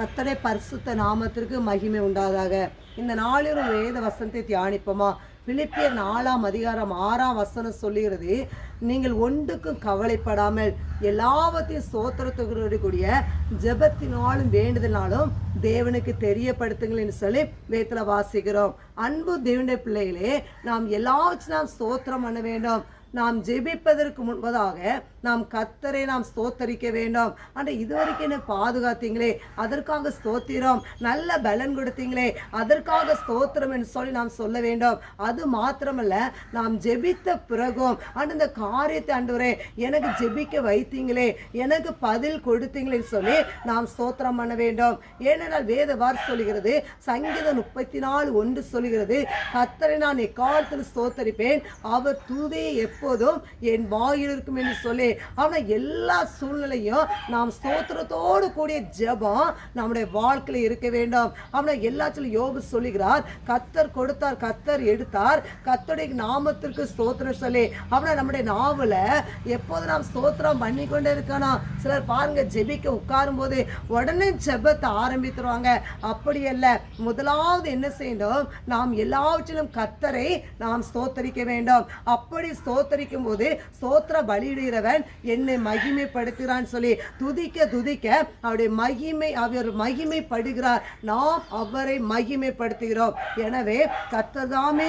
கத்தடை பரிசுத்த நாமத்திற்கு மகிமை உண்டாதாக. இந்த நாளிலும் வேத வசனத்தை தியானிப்போமா? பிலிப்பிய நாலாம் அதிகாரம் ஆறாம் வசனம் சொல்லுகிறது நீங்கள் ஒன்றுக்கும் கவலைப்படாமல் எல்லாவற்றையும் சோத்திரத்துக்கு கூடிய ஜெபத்தினாலும் வேண்டுதனாலும் தேவனுக்கு தெரியப்படுத்துங்கள் என்று சொல்லி வேத்துல வாசிக்கிறோம். அன்பு தேவனுடைய பிள்ளைகளே நாம் எல்லாவற்றையும் நாம் ஸ்தோத்திரம் பண்ண வேண்டும். நாம் ஜெபிப்பதற்கு முன்பதாக நாம் கத்தரை நாம் ஸ்தோத்தரிக்க வேண்டும். ஆனால் இதுவரைக்கும் என்ன பாதுகாத்தீங்களே அதற்காக ஸ்தோத்திரம் நல்ல பலன் கொடுத்தீங்களே அதற்காக ஸ்தோத்திரம் என்று சொல்லி நாம் சொல்ல வேண்டும். அது அது மாத்திரமல்ல நாம் ஜெபித்த பிறகும் ஆண்டு இந்த காரியத்தை ஆண்டவரே எனக்கு ஜெபிக்க வைத்தீங்களே எனக்கு பதில் கொடுத்தீங்களேன்னு சொல்லி நாம் ஸ்தோத்திரம் பண்ண வேண்டும். ஏனென்றால் வேத வார் சொல்லுகிறது சங்கீதம் முப்பத்தி நாலு ஒன்று சொல்லுகிறது கத்தரை நான் எக்காலத்தில் ஸ்தோத்தரிப்பேன் அவர் தூதையை எப்போதும் என் வாயில் இருக்கும் என்று சொல்லி ஆனால் எல்லா சூழ்நிலையும் நாம் ஸ்தோத்திரத்தோடு கூடிய ஜெபம் நம்முடைய வாழ்க்கையில் இருக்க வேண்டும். அவனை எல்லாத்திலும் யோபு சொல்லுகிறார் கத்தர் கொடுத்தார் கத்தர் எடுத்தார் கத்தருடைய நாமத்திற்கு ஸ்தோத்திரம் சொல்லி. அவனை நம்முடைய நாவல எப்போது நாம் ஸ்தோத்திரம் பண்ணி கொண்டே இருக்கணும் சிலர் பாருங்க ஜெபிக்க உட்காரும் போது உடனே ஜெபத்தை ஆரம்பித்துருவாங்க. அப்படி அல்ல முதலாவது என்ன செய்யணும் நாம் எல்லாவற்றிலும் கத்தரை நாம் ஸ்தோத்தரிக்க வேண்டும். அப்படி ஸ்தோத்தரிக்கும் போது ஸ்தோத்திர பலியிடுகிறவன் என்னை மகிமைப்படுத்துகிறான் சொல்லி துதிக்க துதிக்க அவருடைய மகிமை அவர் மகிமைப்படுகிறார். நாம் அவரை மகிமைப்படுத்துகிறோம். எனவே கத்ததாமே